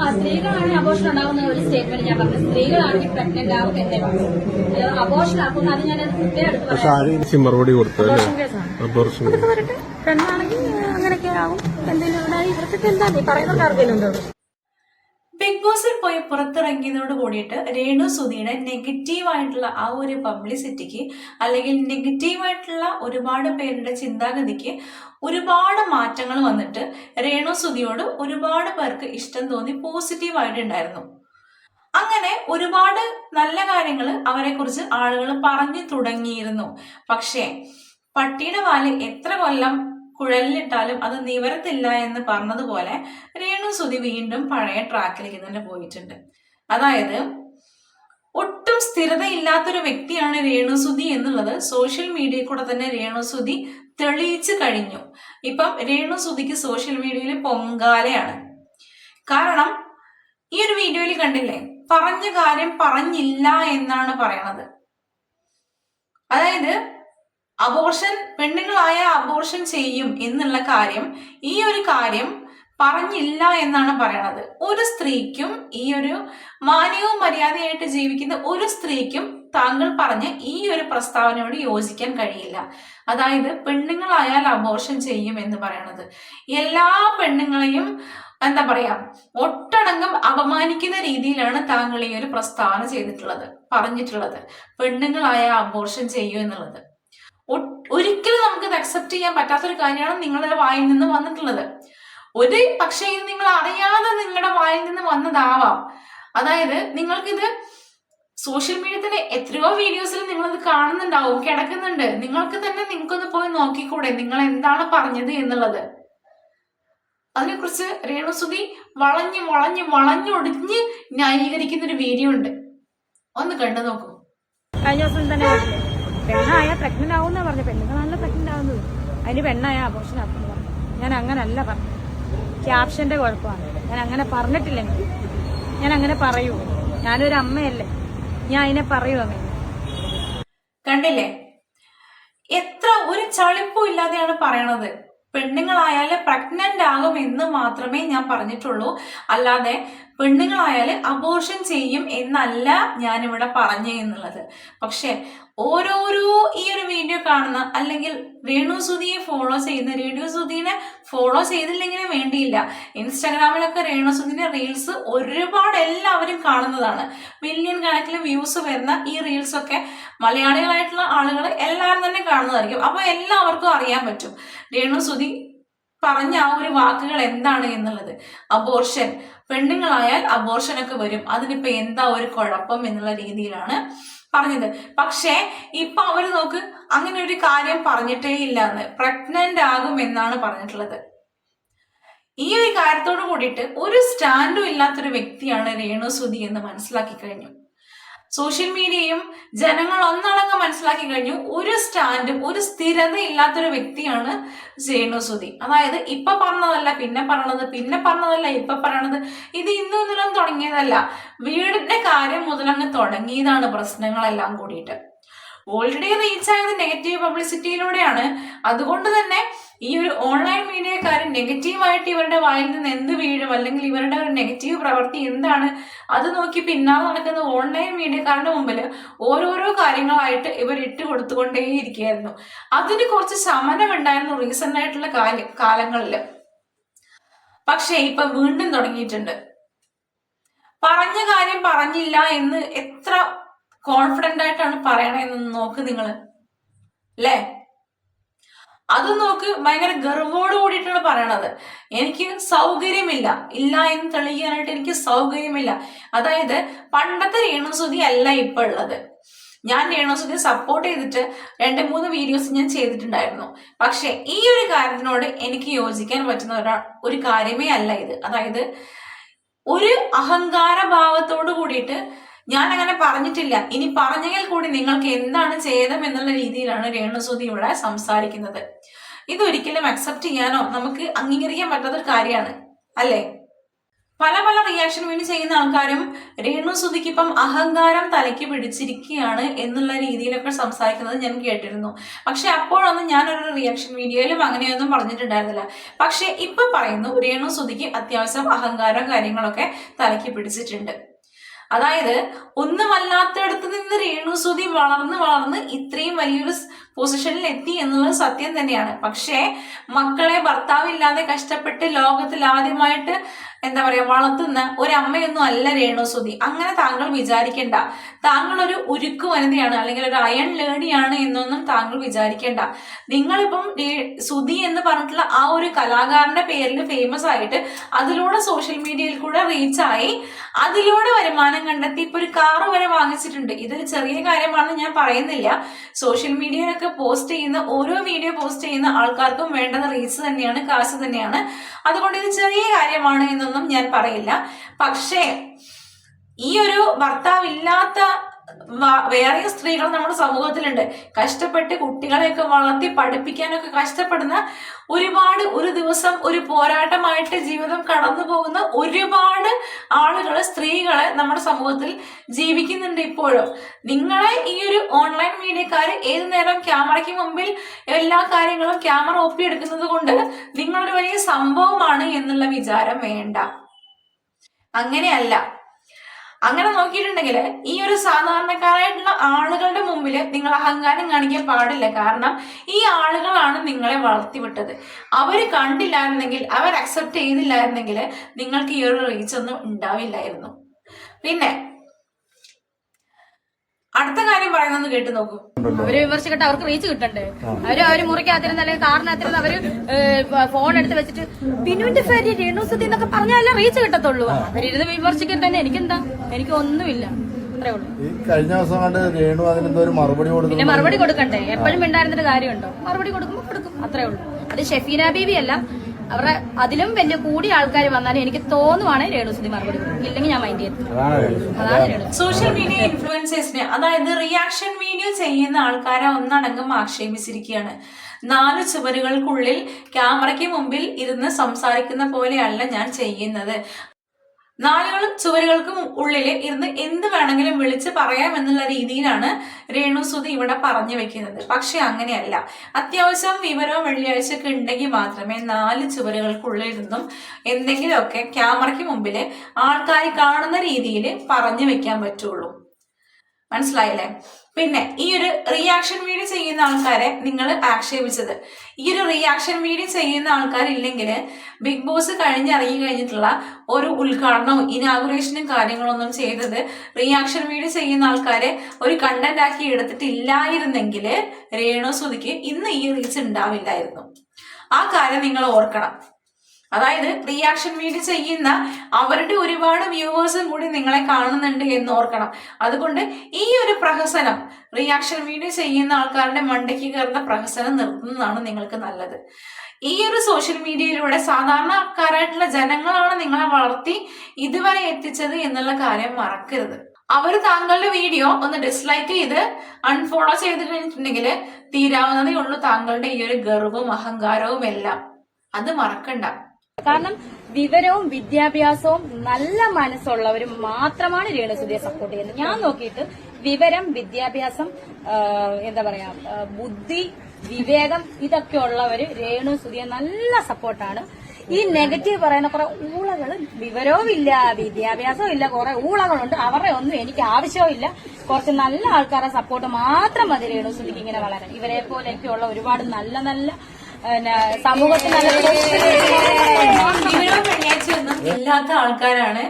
ആ സ്ത്രീകളാണ് അബോഷൻ ഉണ്ടാകുന്ന ഒരു സ്റ്റേറ്റ്മെന്റ് ഞാൻ പറഞ്ഞത്. സ്ത്രീകളാണെങ്കിൽ പ്രഗ്നന്റ് ആവുക എന്നേ പറഞ്ഞു അബോഷൻ ആക്കുന്ന അത് ഞാൻ ചേച്ചി മറുപടി കൊടുത്തു അല്ലേ? അബോർഷൻ വരട്ടെ. പെണ്ണാണെങ്കിൽ അങ്ങനെയൊക്കെ ആവും. എന്തെങ്കിലും ഇവർക്കൊക്കെ എന്താ? നീ പറയുന്നവർക്ക് ആർക്കെങ്കിലും ഉണ്ടോ? ബിഗ് ബോസിൽ പോയി പുറത്തിറങ്ങിയതോട് കൂടിയിട്ട് രേണു സുധിയുടെ നെഗറ്റീവായിട്ടുള്ള ആ ഒരു പബ്ലിസിറ്റിക്ക് അല്ലെങ്കിൽ നെഗറ്റീവായിട്ടുള്ള ഒരുപാട് പേരുടെ ചിന്താഗതിക്ക് ഒരുപാട് മാറ്റങ്ങൾ വന്നിട്ട് രേണു സുധിയോട് ഒരുപാട് പേർക്ക് ഇഷ്ടം തോന്നി പോസിറ്റീവായിട്ടുണ്ടായിരുന്നു അങ്ങനെ ഒരുപാട് നല്ല കാര്യങ്ങൾ അവരെ കുറിച്ച് ആളുകൾ പറഞ്ഞു തുടങ്ങിയിരുന്നു. പക്ഷേ പട്ടിയുടെ വാൽ എത്ര കൊല്ലം കുഴലിലിട്ടാലും അത് നിവരത്തില്ല എന്ന് പറഞ്ഞതുപോലെ രേണു സുതി വീണ്ടും പഴയ ട്രാക്കിലേക്ക് തന്നെ പോയിട്ടുണ്ട്. അതായത് ഒട്ടും സ്ഥിരതയില്ലാത്തൊരു വ്യക്തിയാണ് രേണുസുതി എന്നുള്ളത് സോഷ്യൽ മീഡിയയിൽ കൂടെ തന്നെ രേണുസുതി തെളിയിച്ചു കഴിഞ്ഞു. ഇപ്പം രേണുസുതിക്ക് സോഷ്യൽ മീഡിയയിൽ പൊങ്കാലയാണ്. കാരണം ഈ ഒരു വീഡിയോയിൽ കണ്ടില്ലേ? പറഞ്ഞ കാര്യം പറഞ്ഞില്ല എന്നാണ് പറയണത്. അതായത് അബോർഷൻ പെണ്ണുങ്ങളായ അബോർഷൻ ചെയ്യും എന്നുള്ള കാര്യം ഈ ഒരു കാര്യം പറഞ്ഞില്ല എന്നാണ് പറയണത്. ഒരു സ്ത്രീക്കും ഈ ഒരു മാന്യവും മര്യാദയായിട്ട് ജീവിക്കുന്ന ഒരു സ്ത്രീക്കും താങ്കൾ പറഞ്ഞ ഈ ഒരു പ്രസ്താവനയോട് യോജിക്കാൻ കഴിയില്ല. അതായത് പെണ്ണുങ്ങളായാൽ അബോർഷൻ ചെയ്യും എന്ന് പറയണത്. എല്ലാ പെണ്ണുങ്ങളെയും എന്താ പറയാ ഒട്ടടങ്കം അപമാനിക്കുന്ന രീതിയിലാണ് താങ്കൾ ഈ ഒരു പ്രസ്താവന ചെയ്തിട്ടുള്ളത് പറഞ്ഞിട്ടുള്ളത്. പെണ്ണുങ്ങളായ അബോർഷൻ ചെയ്യൂ എന്നുള്ളത്. ഒരിക്കലും നമുക്ക് നമുക്കിത് അക്സെപ്റ്റ് ചെയ്യാൻ പറ്റാത്തൊരു കാര്യമാണ് നിങ്ങളുടെ വായിൽ നിന്ന് വന്നിട്ടുള്ളത്. ഒരു പക്ഷേ ഇത് നിങ്ങൾ അറിയാതെ നിങ്ങളുടെ വായിൽ നിന്ന് വന്നതാവാം. അതായത് നിങ്ങൾക്കിത് സോഷ്യൽ മീഡിയ തന്നെ എത്രയോ വീഡിയോസിൽ നിങ്ങളിത് കാണുന്നുണ്ടാവും കിടക്കുന്നുണ്ട്. നിങ്ങൾക്ക് തന്നെ നിങ്ങൾക്കൊന്ന് പോയി നോക്കിക്കൂടെ നിങ്ങൾ എന്താണ് പറഞ്ഞത് എന്നുള്ളത്. അതിനെക്കുറിച്ച് രേണുസുതി വളഞ്ഞ് വളഞ്ഞ് വളഞ്ഞൊടിഞ്ഞ് ന്യായീകരിക്കുന്ന ഒരു വീഡിയോ ഉണ്ട്. ഒന്ന് കണ്ടു നോക്കൂ. കഴിഞ്ഞ ദിവസം തന്നെ പെണ്ണായ പ്രഗ്നന്റ് ആവുന്ന പറഞ്ഞു. പെണ്ണുങ്ങളാണല്ലോ പ്രഗ്നന്റ് ആവുന്നത് അതിന് പെണ്ണായ അബോർഷൻ ആക്കുന്നു ഞാൻ അങ്ങനല്ല പറഞ്ഞു. ക്യാപ്ഷന്റെ കുഴപ്പമാണ്. ഞാൻ അങ്ങനെ പറഞ്ഞിട്ടില്ലെങ്കിൽ ഞാൻ അങ്ങനെ പറയൂ. ഞാനൊരു അമ്മയല്ലേ. ഞാൻ അതിനെ പറയൂ അങ്ങനെ കണ്ടില്ലേ? എത്ര ഒരു ചളിപ്പും ഇല്ലാതെയാണ് പറയണത്. പെണ്ണുങ്ങളായാലും പ്രഗ്നന്റ് ആകും എന്ന് മാത്രമേ ഞാൻ പറഞ്ഞിട്ടുള്ളൂ. അല്ലാതെ പെണ്ണുങ്ങളായാൽ അബോർഷൻ ചെയ്യും എന്നല്ല ഞാനിവിടെ പറഞ്ഞു എന്നുള്ളത്. പക്ഷെ ഓരോരോ ഈ ഒരു വീഡിയോ കാണുന്ന അല്ലെങ്കിൽ രേണു സുധിയെ ഫോളോ ചെയ്യുന്ന രേണു സുധീനെ ഫോളോ ചെയ്തില്ലെങ്കിലും വേണ്ടിയില്ല. ഇൻസ്റ്റാഗ്രാമിലൊക്കെ രേണു സുധിന്റെ റീൽസ് ഒരുപാട് എല്ലാവരും കാണുന്നതാണ്. മില്യൺ കണക്കിന് വ്യൂസ് വരുന്ന ഈ റീൽസ് ഒക്കെ മലയാളികളായിട്ടുള്ള ആളുകൾ എല്ലാവരും തന്നെ കാണുന്നതായിരിക്കും. അപ്പൊ എല്ലാവർക്കും അറിയാൻ പറ്റും. രേണു സുധി പറഞ്ഞ ആ ഒരു വാക്കുകൾ എന്താണ് എന്നുള്ളത്? അബോർഷൻ പെണ്ണുങ്ങളായാൽ അബോർഷനൊക്കെ വരും. അതിനിപ്പോ എന്താ ഒരു കുഴപ്പം എന്നുള്ള രീതിയിലാണ് പറഞ്ഞത്. പക്ഷേ ഇപ്പൊ അവർ നോക്ക് അങ്ങനെ ഒരു കാര്യം പറഞ്ഞിട്ടേ ഇല്ല എന്ന് പ്രഗ്നന്റ് ആകും എന്നാണ് പറഞ്ഞിട്ടുള്ളത്. ഈ ഒരു കാര്യത്തോട് കൂടിയിട്ട് ഒരു സ്റ്റാൻഡും ഇല്ലാത്തൊരു വ്യക്തിയാണ് രേണു സുധി എന്ന് മനസ്സിലാക്കി കഴിഞ്ഞു. സോഷ്യൽ മീഡിയയും ജനങ്ങൾ ഒന്നടങ്കം മനസ്സിലാക്കി കഴിഞ്ഞു. ഒരു സ്റ്റാൻഡും ഒരു സ്ഥിരത ഇല്ലാത്തൊരു വ്യക്തിയാണ് രേണു സുധി. അതായത് ഇപ്പൊ പറഞ്ഞതല്ല പിന്നെ പറഞ്ഞത് പിന്നെ പറഞ്ഞതല്ല ഇപ്പൊ പറയണത്. ഇത് ഇന്നും ഇന്നലും തുടങ്ങിയതല്ല. വീടിന്റെ കാര്യം മുതലങ്ങ് തുടങ്ങിയതാണ് പ്രശ്നങ്ങളെല്ലാം കൂടിയിട്ട്. ഓൾറെഡി റീച്ച് ആയത് നെഗറ്റീവ് പബ്ലിസിറ്റിയിലൂടെയാണ്. അതുകൊണ്ട് തന്നെ ഈ ഒരു ഓൺലൈൻ മീഡിയക്കാരൻ നെഗറ്റീവായിട്ട് ഇവരുടെ വായിൽ നിന്ന് എന്ത് വീഴും? അല്ലെങ്കിൽ ഇവരുടെ ഒരു നെഗറ്റീവ് പ്രവൃത്തി എന്താണ്? അത് നോക്കി പിന്നാലെ നടക്കുന്ന ഓൺലൈൻ മീഡിയക്കാരുടെ മുമ്പിൽ ഓരോരോ കാര്യങ്ങളായിട്ട് ഇവർ ഇട്ട് കൊടുത്തുകൊണ്ടേയിരിക്കുകയായിരുന്നു. അതിന് കുറച്ച് ശമനം ഉണ്ടായിരുന്നു റീസെന്റ് ആയിട്ടുള്ള കാല കാലങ്ങളിൽ പക്ഷേ ഇപ്പൊ വീണ്ടും തുടങ്ങിയിട്ടുണ്ട്. പറഞ്ഞ കാര്യം പറഞ്ഞില്ല എന്ന് എത്ര കോൺഫിഡന്റ് ആയിട്ടാണ് പറയണതെന്ന് നോക്ക് നിങ്ങൾ അല്ലേ അത് നോക്ക് ഭയങ്കര ഗർവോട് കൂടിയിട്ടാണ് പറയണത്. എനിക്ക് സൗകര്യമില്ല. ഇല്ല എന്ന് തെളിയിക്കാനായിട്ട് എനിക്ക് സൗകര്യമില്ല. അതായത് പണ്ടത്തെ രേണുസുതി അല്ല ഇപ്പൊ ഉള്ളത്. ഞാൻ രേണുസുതി സപ്പോർട്ട് ചെയ്തിട്ട് രണ്ട് മൂന്ന് വീഡിയോസ് ഞാൻ ചെയ്തിട്ടുണ്ടായിരുന്നു. പക്ഷെ ഈ ഒരു കാര്യത്തിനോട് എനിക്ക് യോജിക്കാൻ പറ്റുന്ന ഒരാ ഒരു കാര്യമേ അല്ല ഇത്. അതായത് ഒരു അഹങ്കാര ഭാവത്തോട് കൂടിയിട്ട് ഞാൻ അങ്ങനെ പറഞ്ഞിട്ടില്ല. ഇനി പറഞ്ഞെങ്കിൽ കൂടി നിങ്ങൾക്ക് എന്താണ് ഛേദം എന്നുള്ള രീതിയിലാണ് രേണുസുതി ഇവിടെ സംസാരിക്കുന്നത്. ഇതൊരിക്കലും അക്സെപ്റ്റ് ചെയ്യാനോ നമുക്ക് അംഗീകരിക്കാൻ പറ്റാത്തൊരു കാര്യമാണ്. അല്ലേ? പല പല റിയാക്ഷൻ വീണ് ചെയ്യുന്ന ആൾക്കാരും രേണു സുധിക്ക് ഇപ്പം അഹങ്കാരം തലയ്ക്ക് പിടിച്ചിരിക്കുകയാണ് എന്നുള്ള രീതിയിലൊക്കെ സംസാരിക്കുന്നത് ഞാൻ കേട്ടിരുന്നു. പക്ഷെ അപ്പോഴൊന്നും ഞാനൊരു റിയാക്ഷൻ വീഡിയോയിലും അങ്ങനെയൊന്നും പറഞ്ഞിട്ടുണ്ടായിരുന്നില്ല. പക്ഷെ ഇപ്പൊ പറയുന്നു രേണു സുധിക്ക് അത്യാവശ്യം അഹങ്കാരം കാര്യങ്ങളൊക്കെ തലയ്ക്ക് പിടിച്ചിട്ടുണ്ട്. അതായത് ഒന്നുമല്ലാത്തടത്ത് നിന്ന് രേണുസുതി വളർന്ന് വളർന്ന് ഇത്രയും വലിയൊരു പൊസിഷനിൽ എത്തി എന്നുള്ളത് സത്യം തന്നെയാണ്. പക്ഷേ മക്കളെ ഭർത്താവില്ലാതെ കഷ്ടപ്പെട്ട് ലോകത്തിൽ ആദ്യമായിട്ട് എന്താ പറയാ വളർത്തുന്ന അമ്മയൊന്നും അല്ല രേണുസുതി അങ്ങനെ താങ്കൾ വിചാരിക്കേണ്ട. താങ്കൾ ഒരു ഉരുക്ക് വനിതയാണ് അല്ലെങ്കിൽ ഒരു അയൺ ലേണിയാണ് എന്നൊന്നും താങ്കൾ വിചാരിക്കേണ്ട. നിങ്ങളിപ്പം സുതി എന്ന് പറഞ്ഞിട്ടുള്ള ആ ഒരു കലാകാരന്റെ പേരിൽ ഫേമസ് ആയിട്ട് അതിലൂടെ സോഷ്യൽ മീഡിയയിൽ കൂടെ റീച്ചായി അതിലൂടെ വരുമാനം കണ്ടെത്തി. ഇപ്പൊ ഒരു കാറ് വരെ വാങ്ങിച്ചിട്ടുണ്ട്. ഇതൊരു ചെറിയ കാര്യമാണെന്ന് ഞാൻ പറയുന്നില്ല. സോഷ്യൽ മീഡിയയിലൊക്കെ പോസ്റ്റ് ചെയ്യുന്ന ഓരോ വീഡിയോ പോസ്റ്റ് ചെയ്യുന്ന ആൾക്കാർക്കും വേണ്ടത് റീച്ച് തന്നെയാണ് കാശ് തന്നെയാണ്. അതുകൊണ്ട് ഇത് ചെറിയ കാര്യമാണ് എന്നൊന്നും ഞാൻ പറയില്ല. പക്ഷേ ഈ ഒരു ഭർത്താവില്ലാത്ത വേറെ സ്ത്രീകൾ നമ്മുടെ സമൂഹത്തിലുണ്ട്. കഷ്ടപ്പെട്ട് കുട്ടികളെയൊക്കെ വളർത്തി പഠിപ്പിക്കാനൊക്കെ കഷ്ടപ്പെടുന്ന ഒരുപാട് ഒരു ദിവസം ഒരു പോരാട്ടമായിട്ട് ജീവിതം കടന്നു പോകുന്ന ഒരുപാട് ആളുകൾ സ്ത്രീകളെ നമ്മുടെ സമൂഹത്തിൽ ജീവിക്കുന്നുണ്ട് ഇപ്പോഴും. നിങ്ങളെ ഈ ഒരു ഓൺലൈൻ മീഡിയക്കാർ ഏത് നേരം ക്യാമറയ്ക്ക് മുമ്പിൽ എല്ലാ കാര്യങ്ങളും ക്യാമറ ഒപ്പിയെടുക്കുന്നത് കൊണ്ട് നിങ്ങളൊരു വലിയ സംഭവമാണ് എന്നുള്ള വിചാരം വേണ്ട. അങ്ങനെയല്ല. അങ്ങനെ നോക്കിയിട്ടുണ്ടെങ്കിൽ ഈ ഒരു സാധാരണക്കാരായിട്ടുള്ള ആളുകളുടെ മുമ്പിൽ നിങ്ങൾ അഹങ്കാരം കാണിക്കാൻ പാടില്ല. കാരണം ഈ ആളുകളാണ് നിങ്ങളെ വളർത്തിവിട്ടത്. അവർ കണ്ടില്ലായിരുന്നെങ്കിൽ അവർ അക്സെപ്റ്റ് ചെയ്തില്ലായിരുന്നെങ്കിൽ നിങ്ങൾക്ക് ഈ ഒരു റീച്ച് ഒന്നും ഉണ്ടാവില്ലായിരുന്നു. പിന്നെ അടുത്ത കാര്യം പറയുന്നത് കേട്ട് നോക്കൂ. അവർ വിമർശിക്കട്ടെ അവർക്ക് റീച്ച് കിട്ടണ്ടേ? അവർ അവർ മുറിക്കകത്തിരുന്ന് അല്ലെങ്കിൽ കാറിനകത്തിരുന്ന് അവർ ഫോൺ എടുത്ത് വെച്ചിട്ട് ബിനുവിന്റെ പേര് രേണുസതി എന്നൊക്കെ പറഞ്ഞാലേ റീച്ച് കിട്ടത്തുള്ളൂ? അവരിരുന്ന് വിമർശിക്കട്ടെ തന്നെ. എനിക്കെന്താ? എനിക്ക് ഒന്നുമില്ല. അത്രേ ഉള്ളൂ. ഈ കഴിഞ്ഞ ദിവസം കണ്ട് രേണു അതിനെന്തോ ഒരു മറുപടി കൊടുക്കും പിന്നെ മറുപടി കൊടുക്കണ്ടേ? എപ്പോഴും മിണ്ടായിരുന്നിട്ട് കാര്യമുണ്ടോ? മറുപടി കൊടുക്കുമ്പോ കൊടുക്കും. അത്രേ ഉള്ളൂ. അത് ഷെഫീന ബീവി അല്ല അവരുടെ അതിലും വലിയ കൂടിയ ആൾക്കാർ വന്നാലും എനിക്ക് തോന്നുവാണ് രേണുസുതി മറുപടി കൊടുക്കും ഇല്ലെങ്കിൽ ഞാൻ മൈൻഡ് ചെയ്തു അതാണ് സോഷ്യൽ മീഡിയ ഇൻഫ്ലുവൻസേഴ്സിനെ അതായത് റിയാക്ഷൻ വീഡിയോ ചെയ്യുന്ന ആൾക്കാരെ ഒന്നടങ്കം ആക്ഷേപിച്ചിരിക്കുകയാണ്. നാല് ചുവരുകൾക്കുള്ളിൽ ക്യാമറയ്ക്ക് മുമ്പിൽ ഇരുന്ന് സംസാരിക്കുന്ന പോലെയല്ല ഞാൻ ചെയ്യുന്നത്. നാലുകളും ചുവരുകൾക്കും ഉള്ളിൽ ഇരുന്ന് എന്ത് വേണമെങ്കിലും വിളിച്ച് പറയാം എന്നുള്ള രീതിയിലാണ് രേണുസുതി ഇവിടെ പറഞ്ഞു വെക്കുന്നത്. പക്ഷെ അങ്ങനെയല്ല. അത്യാവശ്യം വിവരവും വെള്ളിയാഴ്ചയൊക്കെ ഉണ്ടെങ്കിൽ മാത്രമേ നാല് ചുവരുകൾക്കുള്ളിൽ ഇരുന്നും എന്തെങ്കിലുമൊക്കെ ക്യാമറയ്ക്ക് മുമ്പിൽ ആൾക്കാർ കാണുന്ന രീതിയിൽ പറഞ്ഞു വെക്കാൻ പറ്റുള്ളൂ. മനസ്സിലായില്ലേ? പിന്നെ ഈ ഒരു റിയാക്ഷൻ വീഡിയോ ചെയ്യുന്ന ആൾക്കാരെ നിങ്ങൾ ആക്ഷേപിച്ചത്. ഈ ഒരു റിയാക്ഷൻ വീഡിയോ ചെയ്യുന്ന ആൾക്കാരില്ലെങ്കിൽ ബിഗ് ബോസ് കഴിഞ്ഞിറങ്ങി കഴിഞ്ഞിട്ടുള്ള ഒരു ഉദ്ഘാടനവും ഇനാഗുറേഷനും കാര്യങ്ങളൊന്നും ചെയ്തത് റിയാക്ഷൻ വീഡിയോ ചെയ്യുന്ന ആൾക്കാരെ ഒരു കണ്ടന്റ് ആക്കി എടുത്തിട്ടില്ലായിരുന്നെങ്കിൽ രേണു സുതിക്ക് ഇന്ന് ഈ റീച്ച് ഉണ്ടാവില്ലായിരുന്നു. ആ കാര്യം നിങ്ങൾ ഓർക്കണം. അതായത് റിയാക്ഷൻ വീഡിയോ ചെയ്യുന്ന അവരുടെ ഒരുപാട് വ്യൂവേഴ്സും കൂടി നിങ്ങളെ കാണുന്നുണ്ട് എന്ന് ഓർക്കണം. അതുകൊണ്ട് ഈ ഒരു പ്രഹസനം റിയാക്ഷൻ വീഡിയോ ചെയ്യുന്ന ആൾക്കാരുടെ മണ്ടയ്ക്ക് കയറുന്ന പ്രഹസനം നിർത്തുന്നതാണ് നിങ്ങൾക്ക് നല്ലത്. ഈ ഒരു സോഷ്യൽ മീഡിയയിലൂടെ സാധാരണക്കാരായിട്ടുള്ള ജനങ്ങളാണ് നിങ്ങളെ വളർത്തി ഇതുവരെ എത്തിച്ചത് എന്നുള്ള കാര്യം മറക്കരുത്. അവർ താങ്കളുടെ വീഡിയോ ഒന്ന് ഡിസ്ലൈക്ക് ചെയ്ത് അൺഫോളോ ചെയ്ത് കഴിഞ്ഞിട്ടുണ്ടെങ്കിൽ തീരാവുന്നതേ ഉള്ളൂ താങ്കളുടെ ഈ ഒരു ഗർവും അഹങ്കാരവും എല്ലാം. അത് മറക്കണ്ട. കാരണം വിവരവും വിദ്യാഭ്യാസവും നല്ല മനസ്സുള്ളവരും മാത്രമാണ് രേണുസുതിയെ സപ്പോർട്ട് ചെയ്യുന്നത്. ഞാൻ നോക്കിയിട്ട് വിവരം വിദ്യാഭ്യാസം എന്താ പറയാ ബുദ്ധി വിവേകം ഇതൊക്കെ ഉള്ളവര് രേണുസുധിയെ നല്ല സപ്പോർട്ടാണ് ഈ നെഗറ്റീവ് പറയുന്ന കുറെ ഊളകൾ വിവരവും ഇല്ല വിദ്യാഭ്യാസവും ഇല്ല കുറെ ഊളകളുണ്ട്. അവരുടെ ഒന്നും എനിക്ക് ആവശ്യവും ഇല്ല. കുറച്ച് നല്ല ആൾക്കാരുടെ സപ്പോർട്ട് മാത്രം മതി രേണുസുധിക്ക് ഇങ്ങനെ വളരാൻ. ഇവരെ പോലെയൊക്കെയുള്ള ഒരുപാട് നല്ല നല്ല സമൂഹത്തിൽ ഇല്ലാത്ത ആൾക്കാരാണ്.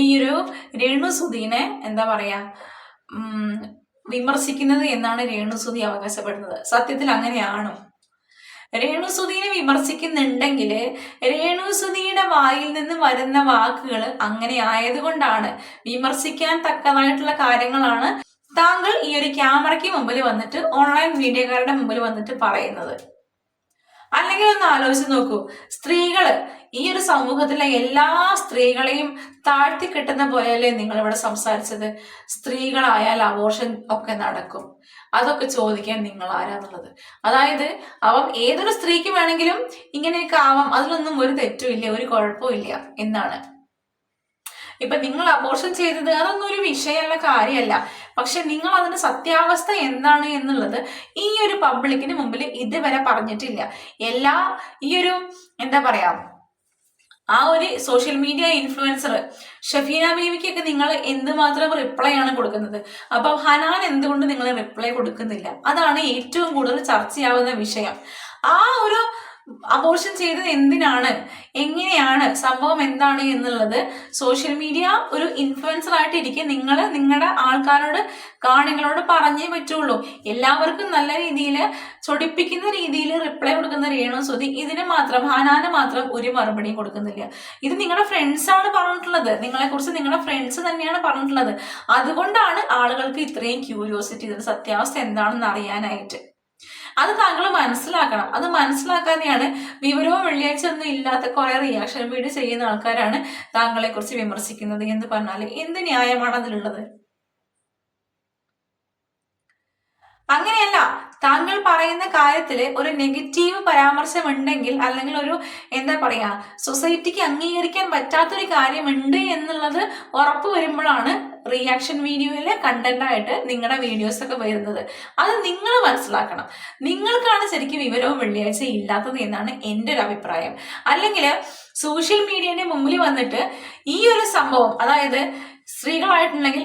ഈ ഒരു രേണുസുധീനെ എന്താ പറയാ വിമർശിക്കുന്നത് എന്നാണ് രേണുസുധി അവകാശപ്പെടുന്നത്. സത്യത്തിൽ അങ്ങനെയാണോ. രേണുസുധീനെ വിമർശിക്കുന്നുണ്ടെങ്കിൽ രേണുസുധിയുടെ വായിൽ നിന്ന് വരുന്ന വാക്കുകൾ അങ്ങനെ ആയതുകൊണ്ടാണ് വിമർശിക്കാൻ തക്കതായിട്ടുള്ള കാര്യങ്ങളാണ് താങ്കൾ ഈ ഒരു ക്യാമറയ്ക്ക് മുമ്പിൽ വന്നിട്ട് ഓൺലൈൻ മീഡിയക്കാരുടെ മുമ്പിൽ വന്നിട്ട് പറയുന്നത്. അല്ലെങ്കിൽ ഒന്ന് ആലോചിച്ച് നോക്കൂ. സ്ത്രീകൾ ഈ ഒരു സമൂഹത്തിലെ എല്ലാ സ്ത്രീകളെയും താഴ്ത്തി കിട്ടുന്ന പോലെയല്ലേ നിങ്ങൾ ഇവിടെ സംസാരിച്ചത്? സ്ത്രീകളായാൽ അബോർഷൻ ഒക്കെ നടക്കും. അതൊക്കെ ചോദിക്കാൻ നിങ്ങൾ ആരാന്നുള്ളത് അതായത് അവൻ ഏതൊരു സ്ത്രീക്ക് വേണമെങ്കിലും ഇങ്ങനെയൊക്കെ ആവാം. അതിലൊന്നും ഒരു തെറ്റുമില്ല ഒരു കുഴപ്പമില്ല എന്നാണ്. ഇപ്പൊ നിങ്ങൾ അബോർഷൻ ചെയ്തത് അതൊന്നും ഒരു വിഷയമുള്ള കാര്യമല്ല. പക്ഷെ നിങ്ങൾ അതിന്റെ സത്യാവസ്ഥ എന്താണ് എന്നുള്ളത് ഈ ഒരു പബ്ലിക്കിന് മുമ്പിൽ ഇതുവരെ പറഞ്ഞിട്ടില്ല. എല്ലാ ഈ ഒരു എന്താ പറയാ ആ ഒരു സോഷ്യൽ മീഡിയ ഇൻഫ്ലുവൻസർ ഷഫീന ബീവിക്കൊക്കെ നിങ്ങൾ എന്തുമാത്രം റിപ്ലൈ ആണ് കൊടുക്കുന്നത്? അപ്പോൾ ഹനാൻ എന്തുകൊണ്ട് നിങ്ങൾ റിപ്ലൈ കൊടുക്കുന്നില്ല? അതാണ് ഏറ്റവും കൂടുതൽ ചർച്ചയാവുന്ന വിഷയം. ആ ഒരു അബോർഷൻ ചെയ്തത് എന്തിനാണ്? എങ്ങനെയാണ്? സംഭവം എന്താണ് എന്നുള്ളത് സോഷ്യൽ മീഡിയ ഒരു ഇൻഫ്ലുവൻസർ ആയിട്ട് ഇരിക്കെ നിങ്ങൾ നിങ്ങളുടെ ആൾക്കാരോട് കാണികളോട് പറഞ്ഞേ പറ്റുള്ളൂ. എല്ലാവർക്കും നല്ല രീതിയിൽ ചൊടിപ്പിക്കുന്ന രീതിയിൽ റിപ്ലൈ കൊടുക്കുന്ന രേണു സുതി ഇതിന് മാത്രം ഹാനാന് മാത്രം ഒരു മറുപടിയും കൊടുക്കുന്നില്ല. ഇത് നിങ്ങളുടെ ഫ്രണ്ട്സാണ് പറഞ്ഞിട്ടുള്ളത്. നിങ്ങളെക്കുറിച്ച് നിങ്ങളുടെ ഫ്രണ്ട്സ് തന്നെയാണ് പറഞ്ഞിട്ടുള്ളത്. അതുകൊണ്ടാണ് ആളുകൾക്ക് ഇത്രയും ക്യൂരിയോസിറ്റി ഇതിന്റെ സത്യാവസ്ഥ എന്താണെന്ന് അറിയാനായിട്ട്. അത് താങ്കൾ മനസ്സിലാക്കണം. അത് മനസ്സിലാക്കാതെയാണ് വിവരവും വെള്ളിയാഴ്ച ഒന്നും ഇല്ലാത്ത കുറെ റിയാക്ഷൻ വീട് ചെയ്യുന്ന ആൾക്കാരാണ് താങ്കളെ കുറിച്ച് വിമർശിക്കുന്നത് എന്ന് പറഞ്ഞാൽ എന്ത് ന്യായമാണ് അതിലുള്ളത്? അങ്ങനെയല്ല. താങ്കൾ പറയുന്ന കാര്യത്തിൽ ഒരു നെഗറ്റീവ് പരാമർശം ഉണ്ടെങ്കിൽ അല്ലെങ്കിൽ ഒരു എന്താ പറയാ സൊസൈറ്റിക്ക് അംഗീകരിക്കാൻ പറ്റാത്തൊരു കാര്യമുണ്ട് എന്നുള്ളത് ഉറപ്പ് വരുമ്പോഴാണ് റിയാക്ഷൻ വീഡിയോയിലെ കണ്ടന്റ് ആയിട്ട് നിങ്ങളുടെ വീഡിയോസ് ഒക്കെ വരുന്നത്. അത് നിങ്ങൾ മനസ്സിലാക്കണം. നിങ്ങൾക്കാണ് ശരിക്കും വിവരവും വെള്ളിയാഴ്ച ഇല്ലാത്തത് എന്നാണ് എന്റെ ഒരു അഭിപ്രായം. അല്ലെങ്കിൽ സോഷ്യൽ മീഡിയന്റെ മുമ്പിൽ വന്നിട്ട് ഈ ഒരു സംഭവം അതായത് സ്ത്രീകളായിട്ടുണ്ടെങ്കിൽ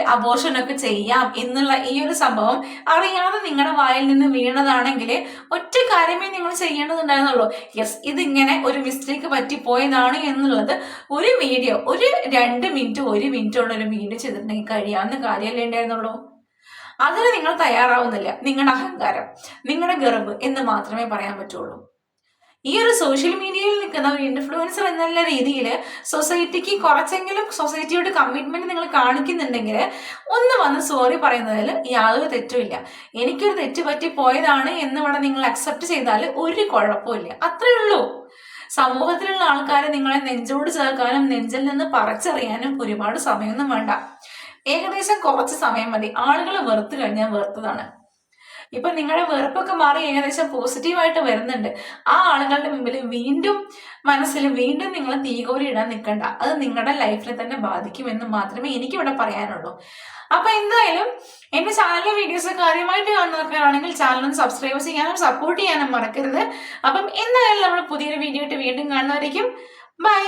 ഒക്കെ ചെയ്യാം എന്നുള്ള ഈ ഒരു സംഭവം അറിയാതെ നിങ്ങളുടെ വായിൽ നിന്ന് വീണതാണെങ്കിൽ ഒറ്റ കാര്യമേ നിങ്ങൾ ചെയ്യേണ്ടതുണ്ടായിരുന്നുള്ളൂ. യെസ് ഇതിങ്ങനെ ഒരു മിസ്റ്റേക്ക് പറ്റിപ്പോയതാണ് എന്നുള്ളത് ഒരു വീഡിയോ ഒരു രണ്ട് മിനിറ്റ് ഒരു മിനിറ്റ് ഉള്ള ഒരു വീഡിയോ ചെയ്തിട്ടുണ്ടെങ്കിൽ കഴിയാവുന്ന കാര്യമല്ലേ ഉണ്ടായിരുന്നുള്ളൂ. അതിന് നിങ്ങൾ തയ്യാറാവുന്നില്ല. നിങ്ങളുടെ അഹങ്കാരം നിങ്ങളുടെ ഗർവ് എന്ന് മാത്രമേ പറയാൻ പറ്റുള്ളൂ. ഈ ഒരു സോഷ്യൽ മീഡിയയിൽ നിൽക്കുന്ന ഒരു ഇൻഫ്ലുവൻസർ എന്നുള്ള രീതിയിൽ സൊസൈറ്റിക്ക് കുറച്ചെങ്കിലും സൊസൈറ്റിയോട് കമ്മിറ്റ്മെന്റ് നിങ്ങൾ കാണിക്കുന്നുണ്ടെങ്കിൽ ഒന്ന് വന്ന് സോറി പറയുന്നതിൽ യാതൊരു തെറ്റുമില്ല എനിക്കൊരു തെറ്റ് പറ്റി പോയതാണ് എന്ന് ഇവിടെ നിങ്ങൾ അക്സെപ്റ്റ് ചെയ്താൽ ഒരു കുഴപ്പമില്ല അത്രേ ഉള്ളൂ. സമൂഹത്തിലുള്ള ആൾക്കാരെ നിങ്ങളെ നെഞ്ചോട് ചേർക്കാനും നെഞ്ചിൽ നിന്ന് പറിച്ചറിയാനും ഒരുപാട് സമയമൊന്നും വേണ്ട. ഏകദേശം കുറച്ച് സമയം മതി. ആളുകൾ വെറുത്തു കഴിഞ്ഞാൽ വെറുത്തതാണ്. ഇപ്പൊ നിങ്ങളുടെ വെറുപ്പൊക്കെ മാറി ഏകദേശം പോസിറ്റീവായിട്ട് വരുന്നുണ്ട്. ആ ആളുകളുടെ മുമ്പിൽ വീണ്ടും മനസ്സിൽ വീണ്ടും നിങ്ങൾ തീകോരി ഇടാൻ നിൽക്കണ്ട അത് നിങ്ങളുടെ ലൈഫിൽ തന്നെ ബാധിക്കും എന്ന് മാത്രമേ എനിക്കിവിടെ പറയാനുള്ളൂ. അപ്പൊ എന്തായാലും എന്റെ ചാനലിലെ വീഡിയോസ് കാര്യമായിട്ട് കാണുന്നവർക്കാണെങ്കിൽ ഒന്ന് സബ്സ്ക്രൈബ് ചെയ്യാനും സപ്പോർട്ട് ചെയ്യാനും മറക്കരുത്. അപ്പം എന്തായാലും നമ്മൾ പുതിയൊരു വീഡിയോ ആയിട്ട് വീണ്ടും കാണുന്നവരേക്കും ബൈ